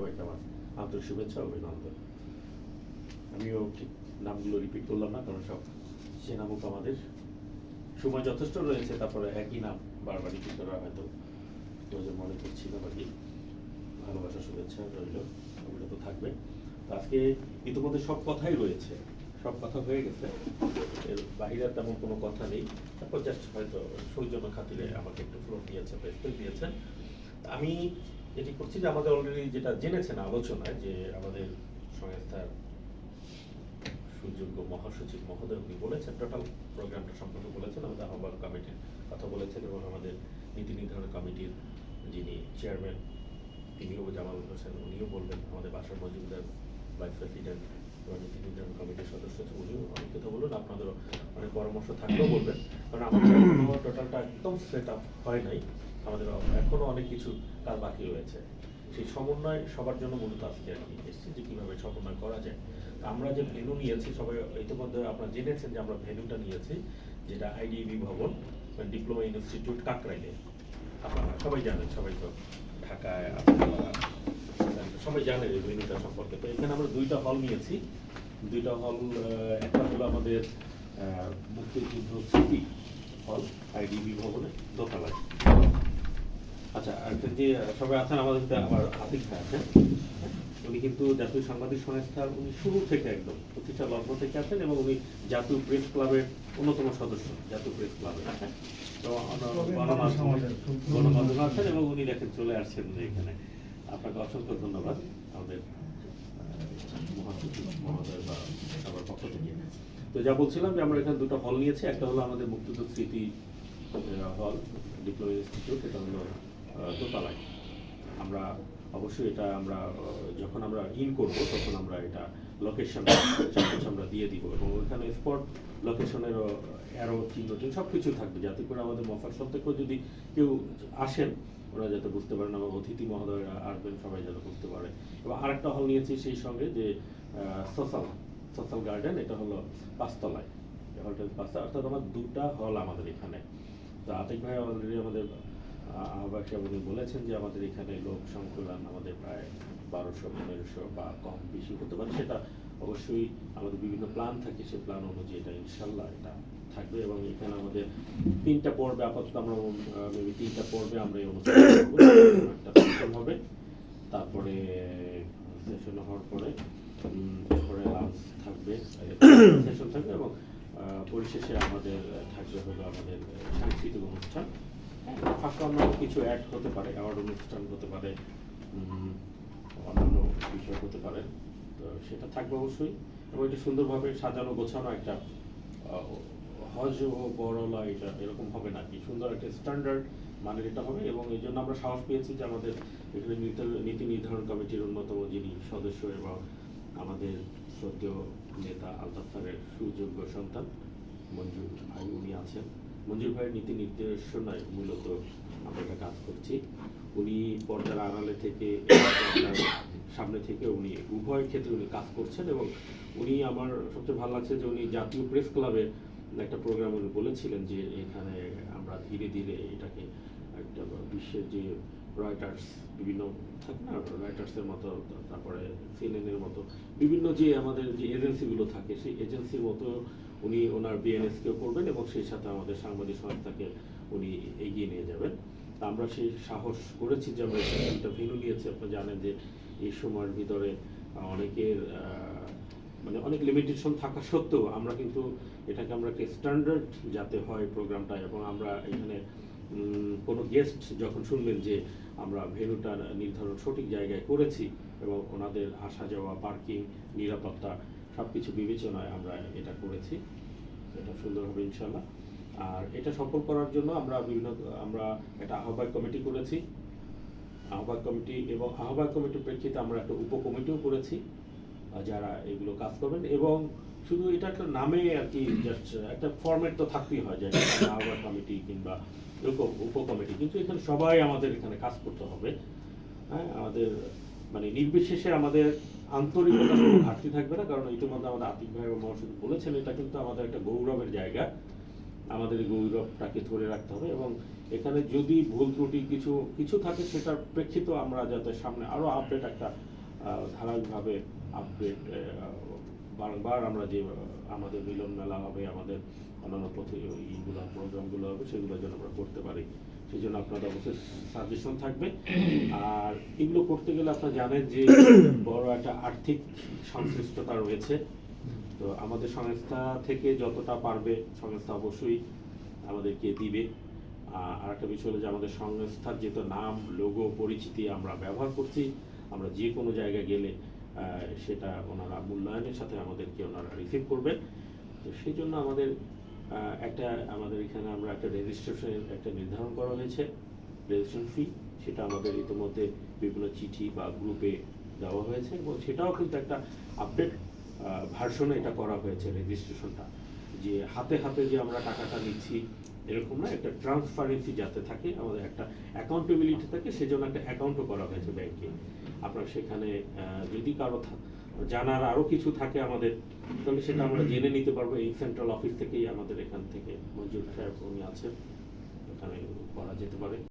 সবাইকে আমার আন্তরিক শুভেচ্ছা অভিনন্দন। আমিও ঠিক নামগুলো রিপিট করলাম না, কারণ সব সে নামক আমাদের সময় যথেষ্ট রয়েছে, তারপরে একই নাম বারবার রিপিট করা হয়তো প্রয়োজন মনে করছি না বাকি। ভালোবাসা, শুভেচ্ছা রইল ওগুলো তো থাকবে। তো আজকে ইতিমধ্যে সব কথাই রয়েছে, সব কথা হয়ে গেছে। এর বাইরে তেমন কোনো কথা নেই। তারপর জাস্ট হয়তো সৌজন্য খাতিরে আমাকে একটু ফ্লোর দিয়েছে স্পেস দিয়েছেন আমি এটি করছি যে আমাদের অলরেডি যেটা জেনেছেন আলোচনায় যে আমাদের সংস্থার সুযোগ্য মহাসচিব মহোদয়, উনি বলেছেন টোটাল প্রোগ্রামটা সম্পর্কে বলেছেন, আমাদের আহ্বান কমিটির কথা বলেছেন এবং আমাদের নীতি নির্ধারণ কমিটির যিনি চেয়ারম্যান তিনিও জামাল হোসেন, উনিও বলবেন, আমাদের বাসার মজুমদার ভাইস প্রেসিডেন্ট এবং নীতি নির্ধারণ কমিটির সদস্য উনিও অনেক কথা বলুন, আপনাদেরও অনেক পরামর্শ থাকলেও বলবেন। কারণ আমাদের টোটালটা একদম সেট আপ হয় নাই। আমাদের এখনও অনেক কিছু কাজ বাকি রয়েছে। সেই সমন্বয় সবার জন্য মূলত আজকে আর কি এসেছি যে কীভাবে সমন্বয় করা যায়। আমরা যে ভেনু নিয়েছি, সবাই ইতিমধ্যে আপনারা জেনেছেন যে আমরা ভেনুটা নিয়েছি, যেটা আইডিবি ভবন ডিপ্লোমা ইনস্টিটিউট কাকরাইলে। আপনারা সবাই জানেন, সবাই তো ঢাকায় আপনারা সবাই জানেন এই ভেনুটা সম্পর্কে। তো এখানে আমরা দুইটা হল নিয়েছি। দুইটা হল একটা হলো আমাদের মুক্তিযুদ্ধ স্মৃতি হল আইডিবি ভবনে দোতলায়। আচ্ছা যে সবাই আছেন আমাদের আমার আতিক ভাই আছেন। উনি কিন্তু জাতীয় সাংবাদিক সংস্থার উনি শুরু থেকে একদম প্রতিষ্ঠা লগ্ন থেকে আছেন এবং উনি জাতীয় প্রেস ক্লাবের অন্যতম সদস্য জাতীয় প্রেস ক্লাবের। আছেন তো গণমাধ্যমে আছেন এবং উনি দেখেন চলে আসছেন এখানে। আপনাকে অসংখ্য ধন্যবাদ আমাদের মহোদয় বা সবার পক্ষ থেকে। তো যা বলছিলাম যে আমরা এখানে দুটো হল নিয়েছি একটা হলো আমাদের মুক্তিযুদ্ধ স্মৃতি হল ডিপ্লোমা ইনস্টিটিউট এটা হলো দোতলায়। আমরা অবশ্যই এটা আমরা যখন আমরা ইন করব, তখন আমরা এটা লোকেশন আমরা দিয়ে দিব এবং ওখানে স্পট লোকেশনের অ্যারো চিহ্ন টিহ্ন সব কিছু থাকবে যাতে করে আমাদের মফাসল থেকেও যদি কেউ আসেন, ওরা যাতে বুঝতে পারেন, আমার অতিথি মহোদয়রা আসবেন, সবাই যাতে বুঝতে পারে। এবং আরেকটা হল নিয়েছি সেই সঙ্গে যে সোশ্যাল সোশ্যাল গার্ডেন এটা হলো পাঁচতলায়। হলটা পাঁচটা অর্থাৎ আমার দুটা হল আমাদের এখানে। তো আতিক ভাই অলরেডি আমাদের আহ্বায়ক সাহেব উনি বলেছেন যে আমাদের এখানে লোক সংকুলান আমাদের প্রায় বারোশো, পনেরোশো বা কম বেশি হতে পারে সেটা অবশ্যই আমাদের বিভিন্ন প্ল্যান থাকে, সেই প্ল্যান অনুযায়ী এটা ইনশাল্লাহ এটা থাকবে এবং এখানে আমাদের তিনটা পর্বে আপাতত আমরা মেবি তিনটা পর্বে আমরা এই অনুষ্ঠান। একটা হবে, তারপরে সেশন হওয়ার পরে তারপরে লাঞ্চ থাকবে সেশন থাকবে এবং পরিশেষে আমাদের থাকবে হলো আমাদের সাংস্কৃতিক অনুষ্ঠান ফাঁকা অন্য কিছু অ্যাড হতে পারে অ্যাওয়ার্ড অনুষ্ঠান হতে পারে অন্যান্য বিষয় হতে পারে। তো সেটা থাকবে অবশ্যই। এবং এটা সুন্দরভাবে সাজানো, গোছানো একটা হজ ও বড়লা এটা এরকম হবে না কি সুন্দর একটা স্ট্যান্ডার্ড মানের এটা হবে এবং এই জন্য আমরা সাহস পেয়েছি যে আমাদের এখানে নীতি- নির্ধারণ কমিটির অন্যতম যিনি সদস্য এবং আমাদের শ্রদ্ধেয় নেতা আলতাফ স্যারের সুযোগ্য সন্তান মঞ্জুর ভাই, উনি আছেন। মঞ্জুর ভাইয়ের নীতি নির্দেশনায় মূলত আমরা একটা কাজ করছি। উনি পর্দার আড়ালে থেকে সামনে থেকে উনি, উভয় ক্ষেত্রে উনি কাজ করছেন এবং উনি আমার সবচেয়ে ভালো লাগছে যে উনি জাতীয় প্রেস ক্লাবে একটা প্রোগ্রাম উনি বলেছিলেন যে এখানে আমরা ধীরে ধীরে এটাকে একটা বিশ্বের যে রয়টার্স বিভিন্ন থাকে না রয়টার্সের মতো, তারপরে সিএনএনের মতো, বিভিন্ন যে আমাদের যে এজেন্সিগুলো থাকে, সেই এজেন্সির মতো উনি ওনার বিএনএসকেও করবেন এবং সেই সাথে আমাদের সাংবাদিক সংস্থাকে উনি এগিয়ে নিয়ে যাবেন। তা আমরা সেই সাহস করেছি যে আমরা একটা ভেনু নিয়েছি। আপনারা জানেন যে এই সময়ের ভিতরে অনেকের মানে অনেক লিমিটেশন থাকা সত্ত্বেও আমরা কিন্তু এটাকে আমরা একটা স্ট্যান্ডার্ড যাতে হয় প্রোগ্রামটা এবং আমরা এখানে কোনো গেস্ট যখন শুনবেন যে আমরা ভেন্যুটা নির্ধারণ সঠিক জায়গায় করেছি এবং ওনাদের আসা যাওয়া পার্কিং নিরাপত্তা সব কিছু বিবেচনায় আমরা এটা করেছি, এটা সুন্দর হবে ইনশাল্লাহ আর এটা সফল করার জন্য আমরা বিভিন্ন, আমরা একটা আহ্বায়ক কমিটি করেছি। আহ্বায়ক কমিটি এবং আহ্বায়ক কমিটির প্রেক্ষিতে আমরা একটা উপকমিটিও করেছি, যারা এগুলো কাজ করবেন এবং শুধু এটা একটা নামে আর কি জাস্ট একটা ফরম্যাট তো থাকতেই হয়, যে একটা কমিটি কিংবা এরকম উপকমিটি। কিন্তু এখানে সবাই আমাদের এখানে কাজ করতে হবে। হ্যাঁ আমাদের মানে নির্বিশেষে আমাদের আন্তরিকতা কোনো ঘাটতি থাকবে না, কারণ ইতিমধ্যে আমাদের আতিক ভাই এবং মহাসচিব বলেছেন, এটা কিন্তু আমাদের একটা গৌরবের জায়গা। আমাদের গৌরবটাকে ধরে রাখতে হবে এবং এখানে যদি ভুল ত্রুটি কিছু কিছু থাকে সেটার প্রেক্ষিত আমরা যাতে সামনে আরও আপডেট একটা ধারাবাহিকভাবে আপডেট বারবার আমরা যে, আমাদের মিলন মেলা হবে, আমাদের অন্যান্য প্রতি ইগুলো প্রোগ্রামগুলো হবে সেগুলো যেন আমরা করতে পারি। সেই জন্য আপনাদের অবশ্যই সাজেশন থাকবে। আর এগুলো করতে গেলে আপনারা জানেন যে বড় একটা আর্থিক সংশ্লিষ্টতা রয়েছে। তো আমাদের সংস্থা থেকে যতটা পারবে, সংস্থা অবশ্যই আমাদেরকে দিবে। আর একটা বিষয় হলো যে আমাদের সংস্থার যেহেতু নাম লোগো পরিচিতি আমরা ব্যবহার করছি, আমরা যে কোনো জায়গায় গেলে সেটা ওনারা মূল্যায়নের সাথে আমাদেরকে ওনারা রিসিভ করবেন। তো সেই জন্য আমাদের একটা, আমাদের এখানে আমরা একটা রেজিস্ট্রেশনের একটা নির্ধারণ করা হয়েছে। রেজিস্ট্রেশন ফি সেটা আমাদের ইতিমধ্যে বিভিন্ন চিঠি বা গ্রুপে দেওয়া হয়েছে এবং সেটাও কিন্তু একটা আপডেট ভার্সনে এটা করা হয়েছে রেজিস্ট্রেশনটা যে হাতে হাতে যে আমরা টাকাটা নিচ্ছি, এরকম না, একটা ট্রান্সপারেন্সি যাতে থাকে, আমাদের একটা অ্যাকাউন্টেবিলিটি থাকে, সেজন্য একটা অ্যাকাউন্টও করা হয়েছে ব্যাংকে আপনার সেখানে যদি কারও জানার আরও কিছু থাকে আমাদের, তাহলে সেটা আমরা জেনে নিতে পারব। এই সেন্ট্রাল অফিস থেকেই আমাদের এখান থেকে মঞ্জুর সাহেব উনি আছেন। এখানে করা যেতে পারে।